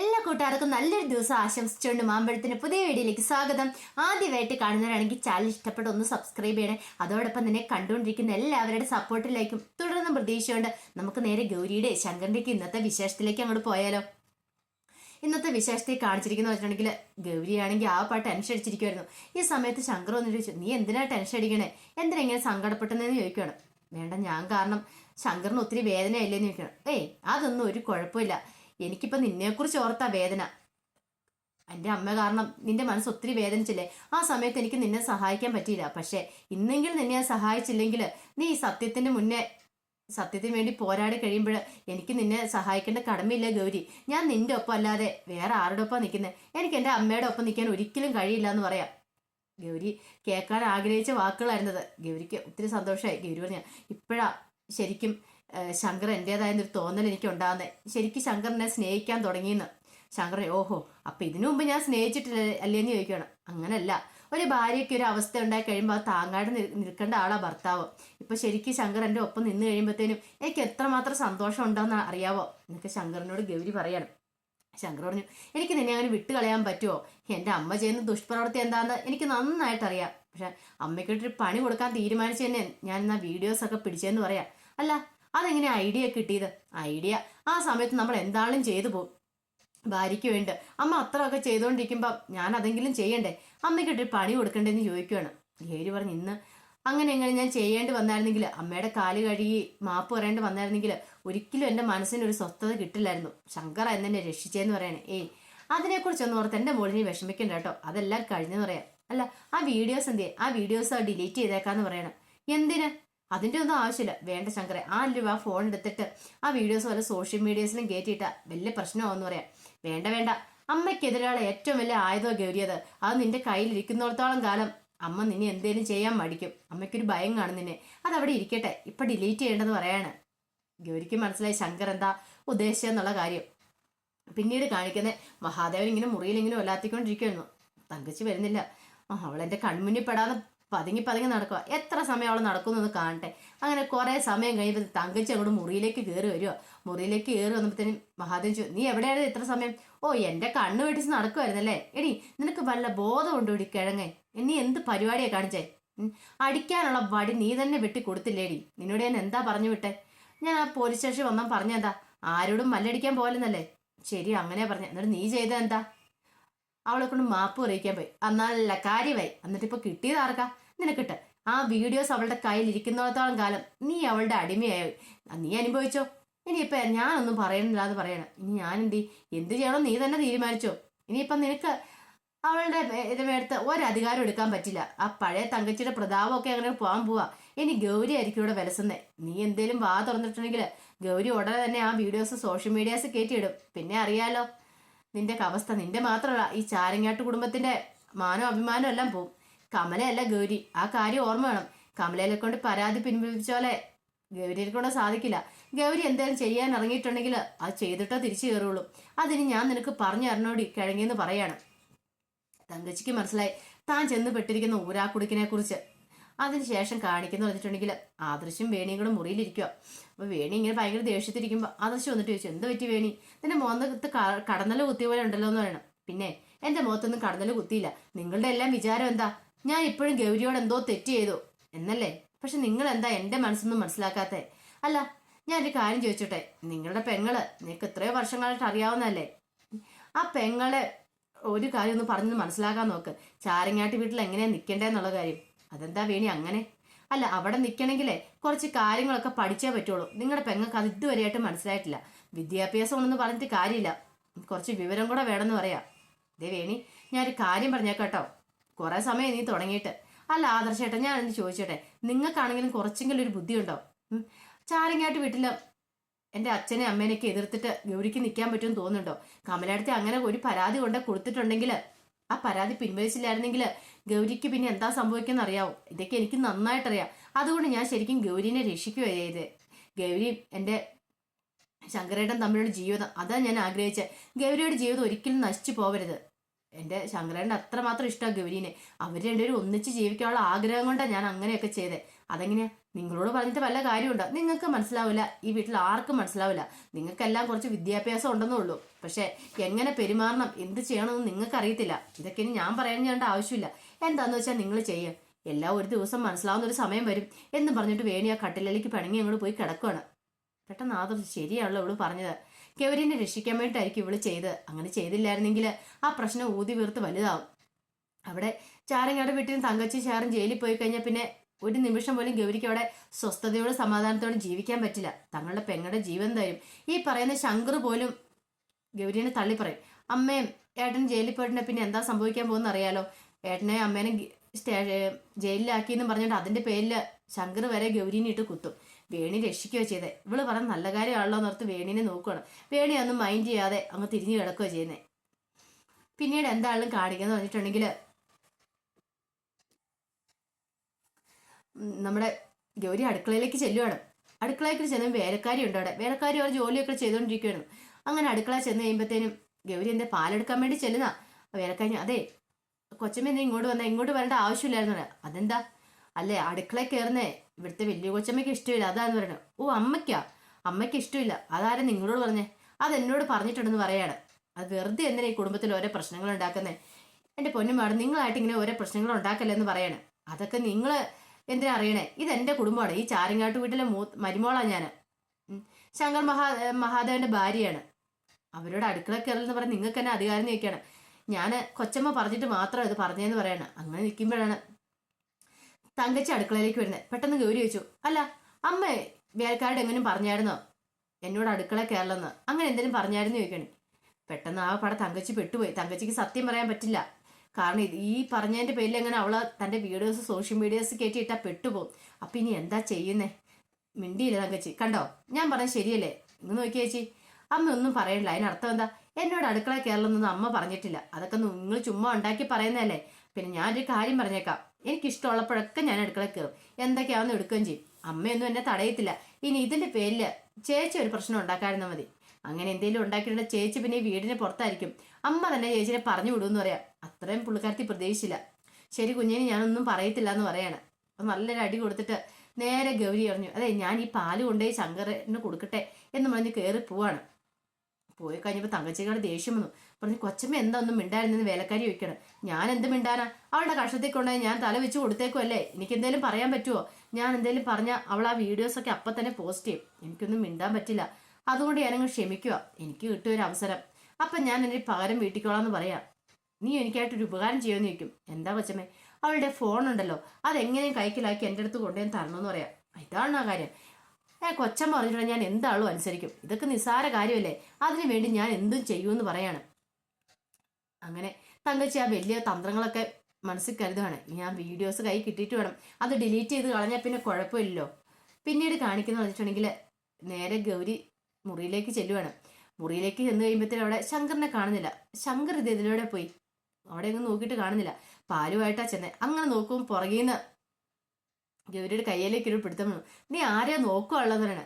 എല്ലാ കൂട്ടുകാർക്കും നല്ലൊരു ദിവസം ആശംസിച്ചുകൊണ്ട് മാമ്പഴത്തിന് പുതിയ വീഡിയോയിലേക്ക് സ്വാഗതം. ആദ്യമായിട്ട് കാണുന്നവരാണെങ്കിൽ ചാനൽ ഇഷ്ടപ്പെട്ട് ഒന്ന് സബ്സ്ക്രൈബ് ചെയ്യണേ. അതോടൊപ്പം തന്നെ കണ്ടുകൊണ്ടിരിക്കുന്ന എല്ലാവരുടെ സപ്പോർട്ടിലേക്കും തുടർന്ന് പ്രതീക്ഷയുണ്ട്. നമുക്ക് നേരെ ഗൗരിയുടെ ശങ്കറിന്റെക്ക് ഇന്നത്തെ വിശേഷത്തിലേക്ക് അങ്ങോട്ട് പോയാലോ. ഇന്നത്തെ വിശേഷത്തെ കാണിച്ചിരിക്കുന്ന വെച്ചിട്ടുണ്ടെങ്കിൽ ഗൗരിയാണെങ്കിൽ ആ പാട്ട് ടെൻഷൻ അടിച്ചിരിക്കുമായിരുന്നു ഈ സമയത്ത് ശങ്കർ വന്നിട്ട് ചോദിച്ചു നീ എന്തിനാ ടെൻഷൻ അടിക്കണേ? എന്തിനാ ഇങ്ങനെ ചോദിക്കണം വേണ്ട ഞാൻ കാരണം ശങ്കറിന് ഒത്തിരി വേദനയില്ലേന്ന് ചോദിക്കണം ഏയ് അതൊന്നും ഒരു കുഴപ്പമില്ല. എനിക്കിപ്പോൾ നിന്നെക്കുറിച്ച് ഓർത്താ വേദന. എന്റെ അമ്മ കാരണം നിന്റെ മനസ്സ് ഒത്തിരി വേദനിച്ചില്ലേ? ആ സമയത്ത് എനിക്ക് നിന്നെ സഹായിക്കാൻ പറ്റിയില്ല. പക്ഷേ ഇന്നെങ്കിലും നിന്നെ ഞാൻ സഹായിച്ചില്ലെങ്കിൽ നീ ഈ സത്യത്തിന് മുന്നേ സത്യത്തിന് വേണ്ടി പോരാടി കഴിയുമ്പോൾ എനിക്ക് നിന്നെ സഹായിക്കേണ്ട കടമയില്ല ഗൗരി? ഞാൻ നിന്റെ ഒപ്പം അല്ലാതെ വേറെ ആരുടെ ഒപ്പം നിൽക്കുന്നത് എനിക്ക് എന്റെ അമ്മയുടെ ഒപ്പം നിൽക്കാൻ ഒരിക്കലും കഴിയില്ല എന്ന് പറയാം. ഗൗരി കേൾക്കാൻ ആഗ്രഹിച്ച വാക്കുകളായിരുന്നത്. ഗൗരിക്ക് ഒത്തിരി സന്തോഷമായി. ഗൗരി പറഞ്ഞ ഇപ്പോഴാ ശരിക്കും ശങ്കർ എന്റെതായ ഒരു തോന്നൽ എനിക്ക് ഉണ്ടാകുന്നത് ശരിക്കും ശങ്കറിനെ സ്നേഹിക്കാൻ തുടങ്ങിയെന്ന്. ശങ്കർ ഓഹോ അപ്പൊ ഇതിനു മുമ്പ് ഞാൻ സ്നേഹിച്ചിട്ടില്ല അല്ലേന്ന് ചോദിക്കണം അങ്ങനല്ല. ഒരു ഭാര്യയ്ക്ക് ഒരു അവസ്ഥ ഉണ്ടായി കഴിയുമ്പോൾ അത് താങ്ങാട് നിൽ- നിൽക്കേണ്ട ആളാ ഭർത്താവ്. ഇപ്പൊ ശരിക്കും ശങ്കർ എന്റെ ഒപ്പം നിന്ന് കഴിയുമ്പോഴത്തേനും എനിക്ക് എത്രമാത്രം സന്തോഷം ഉണ്ടെന്ന് അറിയാവോ? എന്നൊക്കെ ശങ്കറിനോട് ഗൗരി പറയണം. ശങ്കർ പറഞ്ഞു എനിക്ക് നിന്നെ അങ്ങനെ വിട്ടുകളയാൻ പറ്റുമോ എന്റെ അമ്മ ചെയ്യുന്ന ദുഷ്പ്രവർത്തി എന്താണെന്ന് എനിക്ക് നന്നായിട്ട് അറിയാം പക്ഷെ അമ്മയ്ക്കിട്ടൊരു പണി കൊടുക്കാൻ തീരുമാനിച്ചു തന്നെ ഞാൻ എന്നാ വീഡിയോസ് ഒക്കെ പിടിച്ചതെന്ന് പറയാം. അല്ല അതെങ്ങനെ ഐഡിയ കിട്ടിയത്? ഐഡിയ. ആ സമയത്ത് നമ്മൾ എന്താണെങ്കിലും ചെയ്തു പോകും ഭാര്യയ്ക്ക് വേണ്ടി. അമ്മ അത്രയൊക്കെ ചെയ്തുകൊണ്ടിരിക്കുമ്പോൾ ഞാൻ അതെങ്കിലും ചെയ്യണ്ടേ? അമ്മയ്ക്കൊരു പണി കൊടുക്കണ്ടേന്ന് ചോദിക്കുവാണ്. ഗേരി പറഞ്ഞു ഇന്ന് അങ്ങനെ എങ്ങനെ ഞാൻ ചെയ്യേണ്ടി വന്നായിരുന്നെങ്കിൽ അമ്മയുടെ കാൽ കഴുകി മാപ്പ് പറയേണ്ടി വന്നായിരുന്നെങ്കിൽ ഒരിക്കലും എന്റെ മനസ്സിന് ഒരു സ്വസ്ഥത കിട്ടില്ലായിരുന്നു. ശങ്കർ എന്നെ രക്ഷിച്ചേന്ന് പറയണേ. ഏയ് അതിനെക്കുറിച്ചൊന്നും ഓർത്ത് എന്റെ മോളിനെ വിഷമിക്കണ്ട കേട്ടോ. അതെല്ലാം കഴിഞ്ഞെന്ന് പറയാം. അല്ല ആ വീഡിയോസ് എന്തേ ആ വീഡിയോസ് ഡിലീറ്റ് ചെയ്തേക്കാന്ന് പറയണം. എന്തിന്? അതിന്റെ ഒന്നും ആവശ്യമില്ല. വേണ്ട ശങ്കറെ ആ അല്ലു ആ ഫോൺ എടുത്തിട്ട് ആ വീഡിയോസ് പോലെ സോഷ്യൽ മീഡിയസിലും കയറ്റിയിട്ട വലിയ പ്രശ്നമാവെന്ന് പറയാം. വേണ്ട വേണ്ട. അമ്മയ്ക്കെതിരെയുള്ള ഏറ്റവും വലിയ ആയുധം ഗൗരിയത്. അത് നിന്റെ കയ്യിലിരിക്കുന്നിടത്തോളം കാലം അമ്മ നിന്നെ എന്തേലും ചെയ്യാൻ മടിക്കും. അമ്മയ്ക്കൊരു ഭയം കാണും നിന്നെ. അതവിടെ ഇരിക്കട്ടെ. ഇപ്പൊ ഡിലീറ്റ് ചെയ്യേണ്ടെന്ന് പറയാണ്. ഗൗരിക്ക് മനസ്സിലായി ശങ്കർ എന്താ ഉദ്ദേശിച്ചെന്നുള്ള കാര്യം. പിന്നീട് കാണിക്കുന്ന മഹാദേവൻ ഇങ്ങനെ മുറിയിൽ ഇങ്ങനെ തങ്കച്ചി വരുന്നില്ല. ആ അവളെന്റെ കൺമുന്നിൽ പെടാതെ പതുങ്ങി പതുങ്ങി നടക്കുക എത്ര സമയം അവൾ നടക്കുന്നൊന്ന് കാണട്ടെ. അങ്ങനെ കുറേ സമയം കഴിയുമ്പോൾ തങ്കച്ചി അങ്ങോട്ട് മുറിയിലേക്ക് കയറി വരുമോ മുറിയിലേക്ക് കയറി വന്നപ്പോഴത്തേനും മഹാദേവൻ ചോദിച്ചു നീ എവിടെയാണ് ഇത്ര സമയം? ഓ കണ്ണ് വെട്ടിച്ച് നടക്കുമായിരുന്നല്ലേ എടി നിനക്ക് വല്ല ബോധമുണ്ടോ ഇടി കിഴങ്ങേ? നീ എന്ത് പരിപാടിയാണ് കാണിച്ചേ? അടിക്കാനുള്ള വടി നീ തന്നെ വെട്ടി കൊടുത്തില്ലേടി? നിന്നോട് ഞാൻ എന്താ പറഞ്ഞു വിട്ടെ? ഞാൻ ആ പോലീസ് സ്റ്റേഷൻ വന്നാൽ പറഞ്ഞെന്താ? ആരോടും മല്ലടിക്കാൻ പോലെന്നല്ലേ ശരി അങ്ങനെ പറഞ്ഞ. എന്നിട്ട് നീ ചെയ്ത എന്താ അവളെ കൊണ്ട് മാപ്പ് പറയിക്കാൻ പോയി. അന്നാലല്ല കാര്യമായി. എന്നിട്ട് ഇപ്പൊ നിനക്കിട്ട്. ആ വീഡിയോസ് അവളുടെ കയ്യിൽ ഇരിക്കുന്നിടത്തോളം കാലം നീ അവളുടെ അടിമയായി. നീ അനുഭവിച്ചോ? ഇനിയിപ്പൊ ഞാനൊന്നും പറയണില്ല എന്ന് പറയണം. ഇനി ഞാൻ എന്ത് എന്ത് ചെയ്യണോ നീ തന്നെ തീരുമാനിച്ചോ? ഇനിയിപ്പം നിനക്ക് അവളുടെ ഇതുമേടുത്ത് ഇത് മേടുത്ത് ഒരധികാരം എടുക്കാൻ പറ്റില്ല. ആ പഴയ തങ്കച്ചിയുടെ പ്രതാപമൊക്കെ അങ്ങനെ പോകാൻ പോവാ. ഇനി ഗൗരി ആയിരിക്കും ഇവിടെ വിലസുന്നേ. നീ എന്തേലും വാ തുറന്നിട്ടുണ്ടെങ്കിൽ ഗൗരി ഉടനെ തന്നെ ആ വീഡിയോസ് സോഷ്യൽ മീഡിയാസ് കയറ്റിയിടും. പിന്നെ അറിയാലോ നിന്റെ അവസ്ഥ നിന്റെ മാത്രമല്ല. ഈ ചാരങ്ങാട്ട് കുടുംബത്തിന്റെ മാനോ അഭിമാനവും എല്ലാം പോവും. കമലയല്ല ഗൗരി. ആ കാര്യം ഓർമ്മ വേണം. കമലയിലെ കൊണ്ട് പരാതി പിൻവലിച്ചോലെ ഗൗരിയെ കൊണ്ട് സാധിക്കില്ല. ഗൗരി എന്തായാലും ചെയ്യാൻ ഇറങ്ങിയിട്ടുണ്ടെങ്കിൽ അത് ചെയ്തിട്ടോ തിരിച്ചു കയറുള്ളൂ. അതിന് ഞാൻ നിനക്ക് പറഞ്ഞു തരണോടി കിഴങ്ങിയെന്ന് പറയാണ്. തങ്കച്ചിക്ക് മനസ്സിലായി. താൻ ചെന്ന് പെട്ടിരിക്കുന്ന ഊരാക്കുടുക്കിനെ കുറിച്ച്. അതിനുശേഷം കാണിക്കുന്നു പറഞ്ഞിട്ടുണ്ടെങ്കിൽ ആദർശം വേണിയും കൂടെ മുറിയിലിരിക്കുക അപ്പൊ വേണി ഇങ്ങനെ ഭയങ്കര ദേഷ്യത്തിരിക്കുമ്പോൾ ആദർശം വന്നിട്ട് ചോദിച്ചു എന്ത് പറ്റി വേണി? നിന്റെ മുഖത്ത് കടന്നല കുത്തിയ പോലെ ഉണ്ടല്ലോ എന്ന് പറയണം. പിന്നെ എന്റെ മുഖത്തൊന്നും കടന്നല കുത്തിയില്ല. നിങ്ങളുടെ എല്ലാം വിചാരം എന്താ? ഞാൻ ഇപ്പോഴും ഗൗരിയോട് എന്തോ തെറ്റ് ചെയ്തു. എന്നല്ലേ? പക്ഷെ നിങ്ങൾ എന്താ എന്റെ മനസ്സൊന്നും മനസ്സിലാക്കാത്തെ? അല്ല ഞാൻ ഒരു കാര്യം ചോദിച്ചോട്ടെ? നിങ്ങളുടെ പെങ്ങൾ നിനക്ക് എത്രയോ വർഷങ്ങളായിട്ട് അറിയാവുന്നതല്ലേ? ആ പെങ്ങളെ ഒരു കാര്യം ഒന്ന് പറഞ്ഞു മനസ്സിലാക്കാൻ നോക്ക്. ചാരങ്ങാട്ടി വീട്ടിൽ എങ്ങനെയാ നിൽക്കേണ്ടതെന്നുള്ള കാര്യം. അതെന്താ വേണി അങ്ങനെ? അല്ല അവിടെ നിൽക്കണമെങ്കിലേ കുറച്ച് കാര്യങ്ങളൊക്കെ പഠിച്ചേ പറ്റുള്ളൂ. നിങ്ങളുടെ പെങ്ങൾക്ക് അത് ഇതുവരെയായിട്ട് മനസ്സിലായിട്ടില്ല. വിദ്യാഭ്യാസം ഒന്നും പറഞ്ഞിട്ട് കാര്യമില്ല. കുറച്ച് വിവരം കൂടെ വേണമെന്ന് പറയാം. ദേ വേണി ഞാനൊരു കാര്യം പറഞ്ഞേക്കാട്ടോ. കുറെ സമയം നീ തുടങ്ങിയിട്ട്. അല്ല ആദർശേട്ടൻ ഞാൻ എന്ത് ചോദിച്ചോട്ടെ? നിങ്ങൾക്കാണെങ്കിലും കുറച്ചെങ്കിലും ഒരു ബുദ്ധിയുണ്ടോ? ചാരങ്ങാട്ട് വീട്ടിൽ എന്റെ അച്ഛനെ അമ്മേനെയൊക്കെ എതിർത്തിട്ട് ഗൗരിക്ക് നിൽക്കാൻ പറ്റുമെന്ന് തോന്നുന്നുണ്ടോ? കമലടുത്ത് അങ്ങനെ ഒരു പരാതി കൊണ്ട് കൊടുത്തിട്ടുണ്ടെങ്കിൽ ആ പരാതി പിൻവലിച്ചില്ലായിരുന്നെങ്കിൽ ഗൗരിക്ക് പിന്നെ എന്താ സംഭവിക്കുന്ന അറിയാവും. ഇതൊക്കെ എനിക്ക് നന്നായിട്ടറിയാം. അതുകൊണ്ട് ഞാൻ ശരിക്കും ഗൗരിനെ രക്ഷിക്കുകയാണ് ചെയ്തത്. ഗൗരി എന്റെ ശങ്കരേട്ടൻ തമ്മിലുള്ള ജീവിതം അതാ ഞാൻ ആഗ്രഹിച്ചത് ഗൗരിയുടെ ജീവിതം ഒരിക്കലും നശിച്ചു പോവരുത്. എന്റെ ശങ്കരേട്ടൻ അത്രമാത്രം ഇഷ്ടമാണ് ഗൗരീനെ. അവർ രണ്ടുപേരും ഒന്നിച്ച് ജീവിക്കാനുള്ള ആഗ്രഹം കൊണ്ടാണ് ഞാൻ അങ്ങനെയൊക്കെ ചെയ്തത് അതെങ്ങനെയാ? നിങ്ങളോട് പറഞ്ഞിട്ട് വല്ല കാര്യമുണ്ടോ? നിങ്ങൾക്ക് മനസ്സിലാവില്ല. ഈ വീട്ടിൽ ആർക്കും മനസ്സിലാവില്ല. നിങ്ങൾക്കെല്ലാം കുറച്ച് വിദ്യാഭ്യാസം ഉണ്ടെന്നേ ഉള്ളൂ. പക്ഷേ എങ്ങനെ പെരുമാറണം? എന്ത് ചെയ്യണമെന്ന് നിങ്ങൾക്ക് അറിയത്തില്ല ഇതൊക്കെ ഇനി ഞാൻ പറയാൻ ചെയ്യേണ്ട ആവശ്യമില്ല. എന്താണെന്ന് വെച്ചാൽ നിങ്ങൾ ചെയ്യുക എല്ലാം ഒരു ദിവസം മനസ്സിലാവുന്ന ഒരു സമയം വരും എന്ന് പറഞ്ഞിട്ട് വേണി ആ കട്ടിലേക്ക് പിണങ്ങി അങ്ങോട്ട് പോയി കിടക്കുകയാണ് പെട്ടെന്ന് ആദർശം ശരിയാണല്ലോ അവൾ പറഞ്ഞത്. ഗൗരിനെ രക്ഷിക്കാൻ വേണ്ടിയിട്ടായിരിക്കും ഇവൾ ചെയ്ത്. അങ്ങനെ ചെയ്തില്ലായിരുന്നെങ്കിൽ ആ പ്രശ്നം ഊതി വീർത്ത് വലുതാവും. അവിടെ ചാരങ്ങാട് വീട്ടിൽ തങ്കച്ചി ചാറും ജയിലിൽ പോയി കഴിഞ്ഞാൽ പിന്നെ ഒരു നിമിഷം പോലും ഗൗരിക്ക് അവിടെ സ്വസ്ഥതയോടും സമാധാനത്തോടും ജീവിക്കാൻ പറ്റില്ല. തങ്ങളുടെ പെങ്ങളുടെ ജീവൻ തരും. ഈ പറയുന്ന ശങ്കർ പോലും ഗൗരിനെ തള്ളി പറയും. അമ്മയും ഏട്ടൻ ജയിലിൽ പോയിട്ടുണ്ടെ പിന്നെ എന്താ സംഭവിക്കാൻ പോകുന്ന അറിയാലോ? ഏട്ടനെ അമ്മേനെ സ്റ്റേ ജയിലിലാക്കിയെന്ന് പറഞ്ഞിട്ട് അതിന്റെ പേരിൽ ശങ്കർ വരെ ഗൗരിനെ ഇട്ട് കുത്തും. വേണി രക്ഷിക്കുകയോ ചെയ്തേ. ഇവൾ പറഞ്ഞ നല്ല കാര്യമാണല്ലോ എന്നോർത്ത് വേണിനെ നോക്കുകയാണ് വേണി ഒന്നും മൈൻഡ് ചെയ്യാതെ അങ്ങ് തിരിഞ്ഞു കിടക്കുകയോ ചെയ്യുന്നേ. പിന്നീട് എന്താളും കാണിക്കാന്ന് പറഞ്ഞിട്ടുണ്ടെങ്കിൽ നമ്മുടെ ഗൗരി അടുക്കളയിലേക്ക് ചെല്ലുവാണ്. അടുക്കളയ്ക്ക് ചെന്ന് വേലക്കാരി ഉണ്ട് അവിടെ. വേലക്കാരി അവർ ജോലിയൊക്കെ ചെയ്തുകൊണ്ടിരിക്കുകയാണ് അങ്ങനെ അടുക്കള ചെന്ന് കഴിയുമ്പോഴത്തേനും ഗൗരി എന്റെ പാലെടുക്കാൻ വേണ്ടി ചെല്ലുന്ന. വേലക്കാരി അതെ കൊച്ചമ്മ നീ ഇങ്ങോട്ട് വന്ന? ഇങ്ങോട്ട് വരേണ്ട ആവശ്യമില്ലായിരുന്നു. അതെന്താ? അല്ലേ? അടുക്കളയിൽ കയറുന്നേ ഇവിടുത്തെ വലിയ കൊച്ചമ്മയ്ക്ക് ഇഷ്ടമില്ല. അതാന്ന് പറയുന്നത് ഓ അമ്മയ്ക്കാ? അമ്മയ്ക്ക് ഇഷ്ടമില്ല. അതാരും നിങ്ങളോട് പറഞ്ഞേ? അത് എന്നോട് പറഞ്ഞിട്ടുണ്ടെന്ന് പറയാണ്. അത് വെറുതെ എന്തിനാ ഈ കുടുംബത്തിൽ ഓരോ പ്രശ്നങ്ങൾ ഉണ്ടാക്കുന്നേ? എന്റെ പൊന്നുമാട് നിങ്ങളായിട്ട് ഇങ്ങനെ ഓരോ പ്രശ്നങ്ങൾ ഉണ്ടാക്കല്ലെന്ന് പറയാണ്. അതൊക്കെ നിങ്ങൾ എന്തിനാ അറിയണേ? ഇത് എന്റെ കുടുംബമാണ്. ഈ ചാരങ്ങാട്ട് വീട്ടിലെ മൂ മരുമോളാണ് ഞാൻ ശങ്കർ മഹാ മഹാദേവന്റെ ഭാര്യയാണ്. അവരോട് അടുക്കള കയറലെന്ന് പറഞ്ഞാൽ നിങ്ങൾക്ക് തന്നെ അധികാരം നീക്കുകയാണ് ഞാൻ കൊച്ചമ്മ പറഞ്ഞിട്ട് മാത്രം ഇത് പറഞ്ഞതെന്ന് പറയാണ്. അങ്ങനെ നിൽക്കുമ്പോഴാണ് തങ്കച്ചി അടുക്കളയിലേക്ക് വരുന്നത് പെട്ടെന്ന് ഗൗരി ചോദിച്ചു അല്ല അമ്മ വേലക്കാരോട് എങ്ങനെയും പറഞ്ഞായിരുന്നോ? എന്നോട് അടുക്കള കയറലെന്ന് അങ്ങനെ എന്തെങ്കിലും പറഞ്ഞായിരുന്നു ചോദിക്കണേ? പെട്ടെന്ന് ആ പട തങ്കച്ചി പെട്ടുപോയി. തങ്കച്ചിക്ക് സത്യം പറയാൻ പറ്റില്ല. കാരണം ഇത് ഈ പറഞ്ഞതിന്റെ പേരിൽ എങ്ങനെ അവൾ തന്റെ വീഡിയോസ് സോഷ്യൽ മീഡിയാസ് കയറ്റിയിട്ടാ പെട്ടുപോകും അപ്പം ഇനി എന്താ ചെയ്യുന്നേ? മിണ്ടിയില്ല തങ്കച്ചി. കണ്ടോ? ഞാൻ പറഞ്ഞ ശരിയല്ലേ? ഇന്ന് നോക്കി ചേച്ചി. അമ്മ ഒന്നും പറയണില്ല. അതിനർത്ഥം എന്താ? എന്നോട് അടുക്കള കയറലെന്നൊന്നും അമ്മ പറഞ്ഞിട്ടില്ല. അതൊക്കെ നിങ്ങൾ ചുമ്മാ ഉണ്ടാക്കി പറയുന്നതല്ലേ? പിന്നെ ഞാനൊരു കാര്യം പറഞ്ഞേക്കാം. എനിക്കിഷ്ടമുള്ളപ്പോഴൊക്കെ ഞാൻ അടുക്കള കയറും. എന്തൊക്കെയാണെന്ന് എടുക്കുകയും ചെയ്യും. അമ്മയൊന്നും എന്നെ തടയത്തില്ല. ഇനി ഇതിന്റെ പേരിൽ ചേച്ചി ഒരു പ്രശ്നം ഉണ്ടാക്കാതിരുന്നാൽ മതി. അങ്ങനെ എന്തെങ്കിലും ഉണ്ടാക്കിയിട്ടുണ്ട് ചേച്ചി പിന്നെ വീടിന് പുറത്തായിരിക്കും. അമ്മ തന്നെ ചേച്ചിനെ പറഞ്ഞു വിടുമെന്ന് പറയാം. അത്രയും പുള്ളിക്കാരത്തി പ്രതീക്ഷിച്ചില്ല. ശരി കുഞ്ഞിന് ഞാനൊന്നും പറയത്തില്ല എന്ന് പറയാണ്. അപ്പൊ നല്ലൊരു അടി കൊടുത്തിട്ട് നേരെ ഗൗരി പറഞ്ഞു അതെ ഞാൻ ഈ പാൽ കൊണ്ടുപോയി ശങ്കറിന് കൊടുക്കട്ടെ എന്ന് പറഞ്ഞ് കയറി പോവാണ്. പോയി കഴിഞ്ഞപ്പോൾ തങ്കച്ചിക്കാട് ദേഷ്യം വന്നു. പറഞ്ഞു കൊച്ചമ്മ എന്താ ഒന്നും മിണ്ടായിരുന്നെന്ന് വേലക്കാരി ചോദിക്കണം. ഞാൻ എന്ത് മിണ്ടാനാ? അവളുടെ കഷത്തിൽ കൊണ്ടുപോയി ഞാൻ തല വെച്ച് കൊടുത്തേക്കുമല്ലേ എനിക്ക് എന്തെങ്കിലും പറയാൻ പറ്റുമോ ഞാൻ എന്തെങ്കിലും പറഞ്ഞാൽ അവൾ ആ വീഡിയോസൊക്കെ അപ്പം തന്നെ പോസ്റ്റ് ചെയ്യും. എനിക്കൊന്നും മിണ്ടാൻ പറ്റില്ല. അതുകൊണ്ട് ഞാനങ്ങ് ക്ഷമിക്കുക എനിക്ക് കിട്ടിയ ഒരു അവസരം. അപ്പം ഞാൻ എന്റെ പകരം വീട്ടിക്കോളാന്ന് പറയാം. നീ എനിക്കായിട്ടൊരു ഉപകാരം ചെയ്യുമെന്ന് ചോദിക്കും. എന്താ കൊച്ചമ്മേ? അവളുടെ ഫോണുണ്ടല്ലോ. അതെങ്ങനെയും കൈക്കിലാക്കി എന്റെ അടുത്ത് കൊണ്ടുപോയി തരണമെന്ന് പറയാം. ഇതാണ് ആ കാര്യം. കൊച്ചമ്മ പറഞ്ഞിട്ടുണ്ട് ഞാൻ എന്താളും അനുസരിക്കും ഇതൊക്കെ നിസ്സാര കാര്യമല്ലേ? അതിനു വേണ്ടി ഞാൻ എന്തും ചെയ്യുമെന്ന് പറയാണ്. അങ്ങനെ തങ്കച്ചി ആ വലിയ തന്ത്രങ്ങളൊക്കെ മനസ്സിൽ കരുതുകയാണ് ഞാൻ വീഡിയോസ് കൈ കിട്ടിയിട്ട് വേണം. അത് ഡിലീറ്റ് ചെയ്ത് കളഞ്ഞാൽ പിന്നെ കുഴപ്പമില്ലല്ലോ. പിന്നീട് കാണിക്കുന്ന വെച്ചിട്ടുണ്ടെങ്കിൽ നേരെ ഗൗരി മുറിയിലേക്ക് ചെല്ലുവാണ്. മുറിയിലേക്ക് ചെന്ന് കഴിയുമ്പോഴത്തേനും അവിടെ ശങ്കറിനെ കാണുന്നില്ല. ശങ്കർ ഇത് ഇതിലൂടെ പോയി? അവിടെ ഒന്നും നോക്കിയിട്ട് കാണുന്നില്ല. പാലുമായിട്ടാ ചെന്നേ. അങ്ങനെ നോക്കുമ്പോൾ പുറകീന്ന് ഗൗരിയുടെ കയ്യിലേക്ക് ഒരു പിടുത്തം നീ ആരെയാ പറയണേ?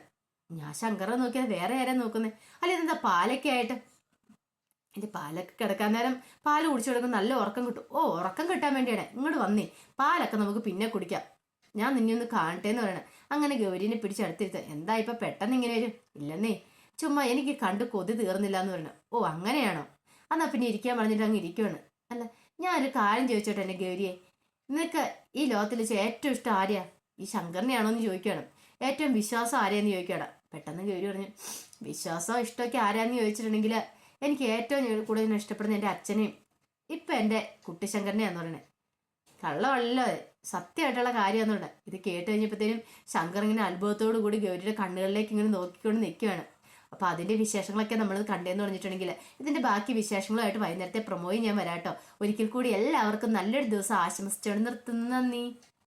ഞാൻ ശങ്കറെ നോക്കിയാൽ വേറെ ആരാ നോക്കുന്നത് അല്ല ഇതെന്താ പാലൊക്കെ ആയിട്ട്? എന്റെ പാലൊക്കെ കിടക്കാൻ നേരം പാൽ കുടിച്ചു കൊടുക്കുമ്പോൾ നല്ല ഉറക്കം കിട്ടും. ഓ ഉറക്കം കിട്ടാൻ വേണ്ടിയാണ്. ഇങ്ങോട്ട് വന്നേ. പാലൊക്കെ നമുക്ക് പിന്നെ കുടിക്കാം. ഞാൻ നിന്നെ ഒന്ന് കാണട്ടെ എന്ന് പറയണേ. അങ്ങനെ ഗൗരീനെ പിടിച്ചടുത്തിരുത്ത എന്താ ഇപ്പൊ പെട്ടെന്ന് ഇങ്ങനെ വരും ഇല്ലെന്നേ. ചുമ്മാ എനിക്ക് കണ്ട് കൊതി തീർന്നില്ല എന്ന് പറഞ്ഞു ഓ അങ്ങനെയാണോ? എന്നാ പിന്നെ ഇരിക്കാൻ പറഞ്ഞിട്ട് അങ്ങ് ഇരിക്കുവാണ്. അല്ല ഞാനൊരു കാര്യം ചോദിച്ചോട്ടെ എന്റെ ഗൗരിയെ? നിനക്ക് ഈ ലോകത്തിൽ വെച്ച് ഏറ്റവും ഇഷ്ടം ആരെയാ? ഈ ശങ്കറിനെയാണോ എന്ന് ചോദിക്കുകയാണ് ഏറ്റവും വിശ്വാസം ആരെയെന്ന് ചോദിക്കുകയാണ് പെട്ടെന്ന് കയറി പറഞ്ഞു വിശ്വാസം ഇഷ്ടമൊക്കെ ആരാന്ന് ചോദിച്ചിട്ടുണ്ടെങ്കിൽ എനിക്ക് ഏറ്റവും കൂടുതൽ ഇഷ്ടപ്പെടുന്ന എന്റെ അച്ഛനെയും ഇപ്പം എന്റെ കുട്ടിശങ്കറിനെയാന്ന് പറയണേ. കള്ളമല്ലോ. സത്യമായിട്ടുള്ള കാര്യമാണെന്നുണ്ട് ഇത് കേട്ട് കഴിഞ്ഞപ്പോഴത്തേനും ശങ്കർ ഇങ്ങനെ അത്ഭുതത്തോടു കൂടി ഗൗരിയുടെ കണ്ണുകളിലേക്ക് ഇങ്ങനെ നോക്കിക്കൊണ്ട് നിൽക്കുകയാണ്. അപ്പോൾ അതിന്റെ വിശേഷങ്ങളൊക്കെ നമ്മൾ കണ്ടെന്ന് പറഞ്ഞിട്ടുണ്ടെങ്കിൽ ഇതിന്റെ ബാക്കി വിശേഷങ്ങളുമായിട്ട് വൈകുന്നേരത്തെ പ്രൊമോയും ഞാൻ വരാട്ടോ. ഒരിക്കൽ കൂടി എല്ലാവർക്കും നല്ലൊരു ദിവസം ആശംസിച്ചുകൊണ്ട് നിർത്തുന്നു. നന്ദി.